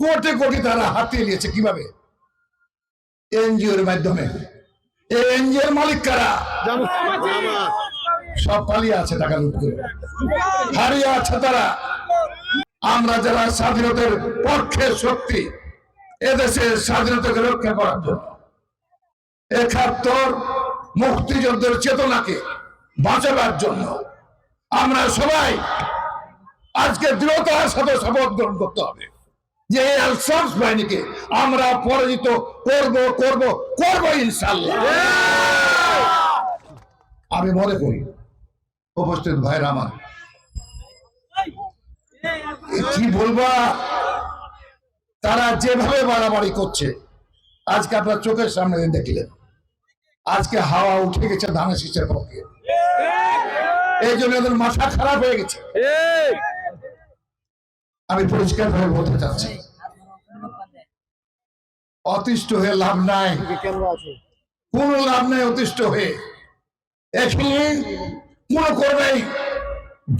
কোটি কোটি তারা হাতিয়ে নিয়েছে কীভাবে? এনজিওর মাধ্যমে। এই এনজিওর মালিক কারা? সব পালিয়ে আছে টাকা লুট করে। হারিয়ে আছে তারা। আমরা যারা স্বাধীনতার পক্ষের শক্তি এদেশের স্বাধীনতাকে রক্ষা করার জন্য একাত্তর মুক্তিযুদ্ধের চেতনাকে বাঁচাবার জন্য আমরা সবাই আজকে দৃঢ়তার সাথে শপথ গ্রহণ করতে হবে। যে এই আলসাস বাহিনীকে আমরা পরাজিত করব করব করব ইনশাল্লাহ আমি মনে করি উপস্থিত ভাইরা আমার কি বলবা? তারা যেভাবে বাড়াবাড়ি করছে আজকে আপনার চোখের সামনে দেখলেন। আজকে হাওয়া উঠে গেছে ধানের শীষের পক্ষে। এই জন্য ওদের মাথা খারাপ হয়ে গেছে। আমি পরিষ্কার ভাবে বলতে চাচ্ছি অতিষ্ঠ হয়ে লাভ নাই। কোন লাভ নাই অতিষ্ঠ হয়ে। এখানে কোন করবেই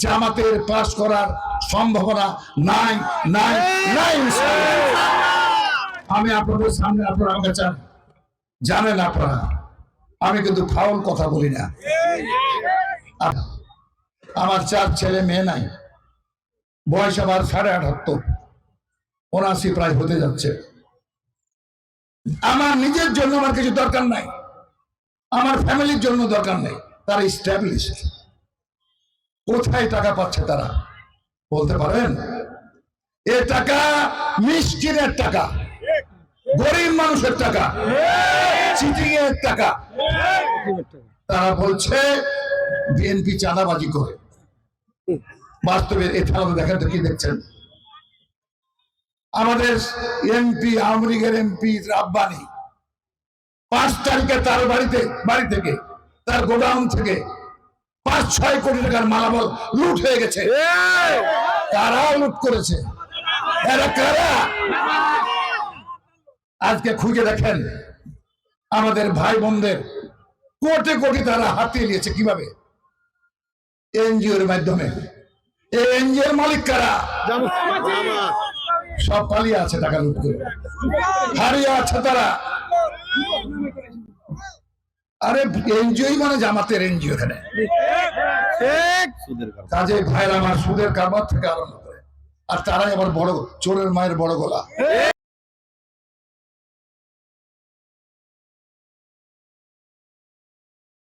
জামাতের পাশ করার সম্ভাবনা নাই নাই নাই। আমি আপনাদের সামনে আপনারা আমাকে চান। জানেন আপনারা আমি কিন্তু ফাউল কথা বলি না। আমার চার ছেলে মেয়ে নাই। বয়স আমার সাড়ে আটাত্তর। উনআশি প্রায় হতে যাচ্ছে। আমার নিজের জন্য আমার কিছু দরকার নাই। আমার ফ্যামিলির জন্য দরকার নেই। তারা স্ট্যাবলিশ কোথায় টাকা পাচ্ছে তারা? বলতে পারেন? এ টাকা মিসকিনের টাকা, গরিব মানুষের টাকা চিটিং টাকা। তারা বলছে, বিএনপি চাঁদাবাজি করে। বাস্তবে এটা দেখেন তো কি দেখছেন? আমাদের এমপি আওয়ামী লীগের এমপি রাব্বানি। পাঁচ তারিখে তার বাড়িতে বাড়ি থেকে তার গোডাউন থেকে পাঁচ ছয় কোটি টাকার মালামাল লুট হয়ে গেছে। কারা লুট করেছে? এরা কারা? আজকে খুঁজে দেখেন আমাদের ভাই বোনদের কোটি কোটি তারা হাতিয়ে নিয়েছে কীভাবে? এনজিওর মাধ্যমে। এই এনজিওর মালিক কারা? সব পালিয়ে আছে টাকা লুট করে হারিয়ে আছে তারা। আরে এনজিও মানে জামাতের এনজিও এখানে। কাজে ভাইরা আমার সুদের কারবার থেকে আরম্ভ করে। আর তারাই আবার বড়, চোরের মায়ের বড় গলা।